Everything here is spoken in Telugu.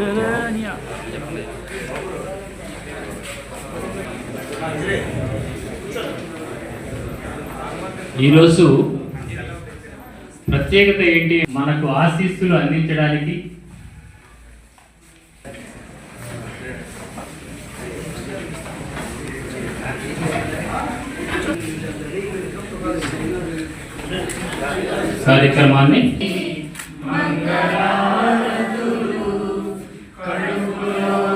Yeah. ఈరోజు ప్రత్యేకత ఏంటి? మనకు ఆశీస్సులు అందించడానికి కార్యక్రమాన్ని Yeah.